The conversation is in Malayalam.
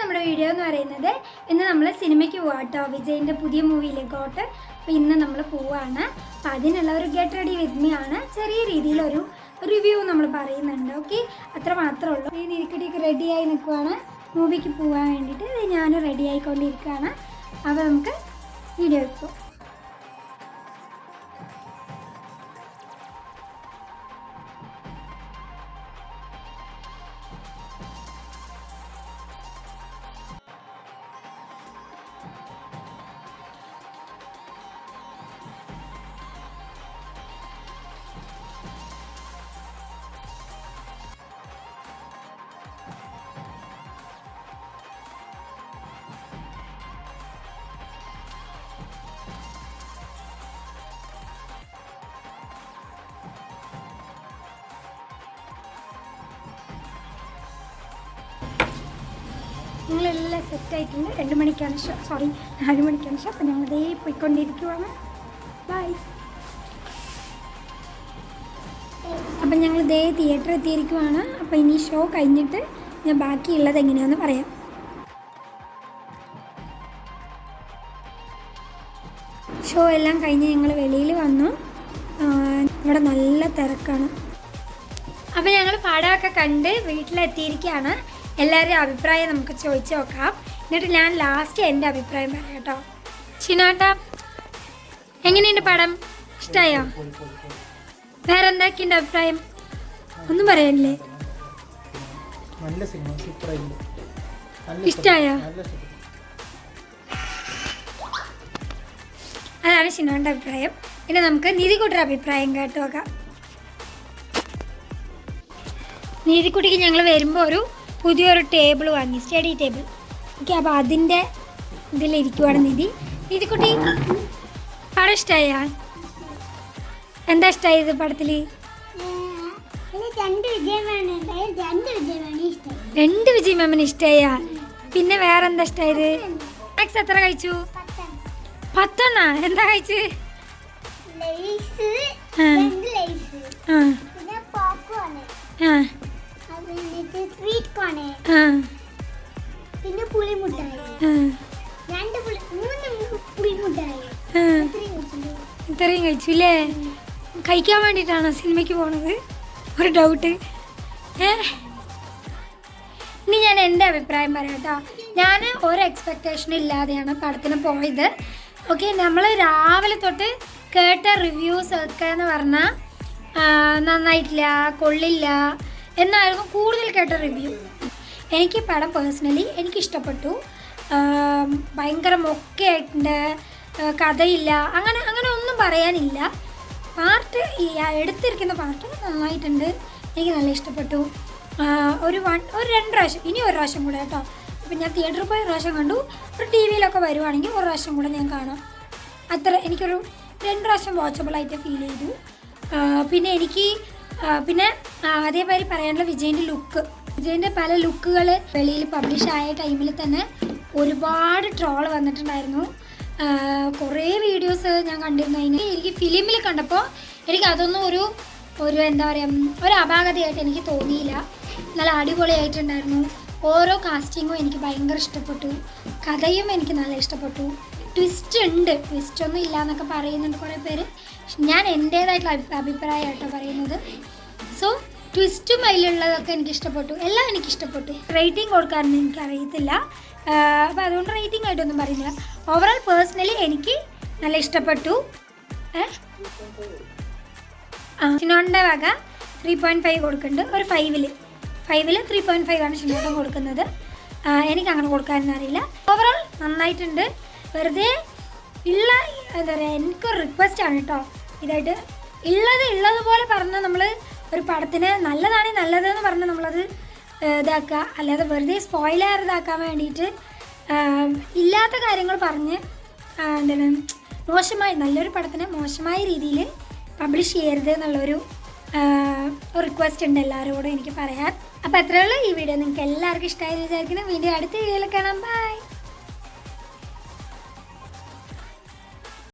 നമ്മുടെ വീഡിയോ എന്ന് പറയുന്നത് ഇന്ന് നമ്മൾ സിനിമയ്ക്ക് പോവാം കേട്ടോ വിജയിന്റെ പുതിയ മൂവിയിലേക്കോട്ട് അപ്പോൾ ഇന്ന് നമ്മൾ പോവാണ്. അപ്പോൾ അതിനുള്ള ഒരു ഗെറ്റ് റെഡി വിത്ത് മീ ആണ്. ചെറിയ രീതിയിലൊരു റിവ്യൂ നമ്മൾ പറയുന്നുണ്ട്. ഓക്കെ അത്ര മാത്രമേ ഉള്ളൂ. ഈ നീക്കിടിക്ക് റെഡിയായി നിൽക്കുവാണ്. മൂവിക്ക് പോകാൻ വേണ്ടിയിട്ട് ഞാനും റെഡി ആയിക്കൊണ്ടിരിക്കുകയാണ്. അപ്പോൾ നമുക്ക് വീഡിയോ ഇപ്പോൾ നിങ്ങളെല്ലാം സെറ്റ് ആയിട്ടുണ്ട്. രണ്ട് മണിക്കാണ് ഷോ സോറി നാല് മണിക്കാണ് ഷോ അപ്പോൾ ഞങ്ങൾ ദേ പോയിക്കൊണ്ടിരിക്കുവാണ് ബൈ അപ്പം ഞങ്ങൾ ദേ തിയേറ്റർ എത്തിയിരിക്കുവാണ്. അപ്പോൾ ഇനി ഷോ കഴിഞ്ഞിട്ട് ഞാൻ ബാക്കിയുള്ളത് എങ്ങനെയാണെന്ന് പറയാം. ഷോ എല്ലാം കഴിഞ്ഞ് ഞങ്ങൾ വെളിയിൽ വന്നു. ഇവിടെ നല്ല തിരക്കാണ്. അപ്പോൾ ഞങ്ങൾ പടമൊക്കെ കണ്ട് വീട്ടിലെത്തിയിരിക്കുകയാണ്. എല്ലാവരുടെയും അഭിപ്രായം നമുക്ക് ചോദിച്ചു നോക്കാം. എന്നിട്ട് ഞാൻ ലാസ്റ്റ് എന്റെ അഭിപ്രായം പറയാം കേട്ടോ. ചിനാട്ട എങ്ങനെയുണ്ട് പടം? ഇഷ്ടമായോ വേറെ എന്തൊക്കെയുണ്ട് അഭിപ്രായം? ഒന്നും പറയാനില്ലേ? നല്ല സിനിമ? ഇഷ്ടപ്പെട്ടു. അതാണ് ഷിനോന്റെ അഭിപ്രായം. പിന്നെ നമുക്ക് നീതിക്കുട്ടിയുടെ അഭിപ്രായം കേട്ടു നോക്കാം. നീതിക്കുട്ടിക്ക് ഞങ്ങൾ വരുമ്പോൾ ഒരു പുതിയൊരു ടേബിൾ വാങ്ങി സ്റ്റഡി ടേബിൾ. ഓക്കെ അപ്പോൾ അതിന്റെ ഇതിലിരിക്കുവാണ് നിധി. നീതിക്കുട്ടി പടം ഇഷ്ടമായ എന്താ ഇഷ്ടമായത് പടത്തിൽ രണ്ട് വിജയ് മാമിന് ഇഷ്ടമായ പിന്നെ വേറെ എന്താ ഇഷ്ടമായത് മാക്സ് എത്ര കഴിച്ചു? പത്തെണ്ണ. എന്താ കഴിച്ച്? ആ. ഇത്രയും കഴിച്ചു അല്ലേ കഴിക്കാൻ വേണ്ടിയിട്ടാണോ സിനിമയ്ക്ക് പോണത്? ഒരു ഡൗട്ട് ഇനി ഞാൻ എന്റെ അഭിപ്രായം പറയാം കേട്ടോ. ഞാൻ ഒരു എക്സ്പെക്റ്റേഷനും ഇല്ലാതെയാണ് പടത്തിന് പോയത്. ഓക്കെ നമ്മൾ രാവിലെ തൊട്ട് കേട്ട റിവ്യൂസ് ഒക്കെ എന്ന് പറഞ്ഞാൽ നന്നായിട്ടില്ല കൊള്ളില്ല എന്നായിരുന്നു കൂടുതൽ കേട്ട റിവ്യൂ എനിക്ക് പടം പേഴ്സണലി എനിക്കിഷ്ടപ്പെട്ടു. ഭയങ്കര മൊക്കെ ആയിട്ടുണ്ട്. കഥയില്ല അങ്ങനെ പറയാനില്ല. പാർട്ട് എടുത്തിരിക്കുന്ന പാർട്ട് നന്നായിട്ടുണ്ട്. എനിക്ക് നല്ല ഇഷ്ടപ്പെട്ടു. ഒരു വൺ ഒരു രണ്ട് പ്രാവശ്യം ഇനി ഒരു പ്രാവശ്യം കൂടെ കേട്ടോ. അപ്പം ഞാൻ തിയേറ്ററിൽ പോയി ഒരു പ്രാവശ്യം കണ്ടു. ഒരു ടി വിയിലൊക്കെ വരുവാണെങ്കിൽ ഒരു പ്രാവശ്യം കൂടെ ഞാൻ കാണാം. അത്ര എനിക്കൊരു രണ്ട് പ്രാവശ്യം വാച്ചബിളായിട്ട് ഫീൽ ചെയ്തു. പിന്നെ എനിക്ക് പിന്നെ അതേമാതിരി പറയാനുള്ള വിജയന്റെ ലുക്ക് വിജയന്റെ പല ലുക്കുകൾ വെളിയിൽ പബ്ലിഷ് ആയ ടൈമിൽ തന്നെ ഒരുപാട് ട്രോൾ വന്നിട്ടുണ്ടായിരുന്നു. കുറേ വീഡിയോസ് ഞാൻ കണ്ടിരുന്നു. അതിന് എനിക്ക് ഫിലിമിൽ കണ്ടപ്പോൾ എനിക്ക് അതൊന്നും ഒരു ഒരു എന്താ പറയുക ഒരു അപാകതയായിട്ട് എനിക്ക് തോന്നിയില്ല. നല്ല അടിപൊളിയായിട്ടുണ്ടായിരുന്നു. ഓരോ കാസ്റ്റിങ്ങും എനിക്ക് ഭയങ്കര ഇഷ്ടപ്പെട്ടു. കഥയും എനിക്ക് നല്ല ഇഷ്ടപ്പെട്ടു. ട്വിസ്റ്റ് ഉണ്ട്. ട്വിസ്റ്റ് ഒന്നും ഇല്ല എന്നൊക്കെ പറയുന്നുണ്ട് കുറേ പേര്. ഞാൻ എന്റേതായിട്ടുള്ള അഭി- അഭിപ്രായമായിട്ടോ പറയുന്നത്. സോ ട്വിസ്റ്റും അതിലുള്ളതൊക്കെ എനിക്ക് ഇഷ്ടപ്പെട്ടു എല്ലാം എനിക്ക് ഇഷ്ടപ്പെട്ടു റേറ്റിംഗ് കൊടുക്കാനൊന്നും എനിക്ക് അറിയത്തില്ല അപ്പോൾ അതുകൊണ്ട് റേറ്റിംഗ് ആയിട്ടൊന്നും പറയുന്നില്ല. ഓവറോൾ പേഴ്സണലി എനിക്ക് നല്ല ഇഷ്ടപ്പെട്ടു. ഷിനോണിന്റെ വക ത്രീ പോയിന്റ് ഫൈവ് കൊടുക്കുന്നുണ്ട്. ഒരു ഫൈവിൽ ഫൈവിൽ ത്രീ പോയിന്റ് ഫൈവ് ആണ് ഷിനോട്ടം കൊടുക്കുന്നത്. എനിക്ക് അങ്ങനെ കൊടുക്കാനൊന്നും അറിയില്ല. ഓവറോൾ നന്നായിട്ടുണ്ട്. വെറുതെ ഇല്ല എന്താ പറയുക എനിക്കൊരു റിക്വസ്റ്റ് ആണ് കേട്ടോ ഇതായിട്ട് ഉള്ളത് ഉള്ളതുപോലെ പറഞ്ഞാൽ നമ്മൾ ഒരു പടത്തിന് നല്ലതാണെങ്കിൽ നല്ലതെന്ന് പറഞ്ഞ് നമ്മളത് ഇതാക്കുക അല്ലാതെ വെറുതെ സ്പോയിലർ ഇതാക്കാൻ വേണ്ടിയിട്ട് ഇല്ലാത്ത കാര്യങ്ങൾ പറഞ്ഞ് എന്താണ് മോശമായി നല്ലൊരു പടത്തിന് മോശമായ രീതിയിൽ പബ്ലിഷ് ചെയ്യരുത് എന്നുള്ളൊരു റിക്വസ്റ്റ് ഉണ്ട് എല്ലാവരോടും എനിക്ക് പറയാൻ. അപ്പോൾ അത്രയേ ഉള്ളൂ ഈ വീഡിയോ. നിങ്ങൾക്ക് എല്ലാവർക്കും ഇഷ്ടമായി വിചാരിക്കുന്നു. വീഡിയോ അടുത്ത വീഡിയോയിൽ കാണാം. ബൈ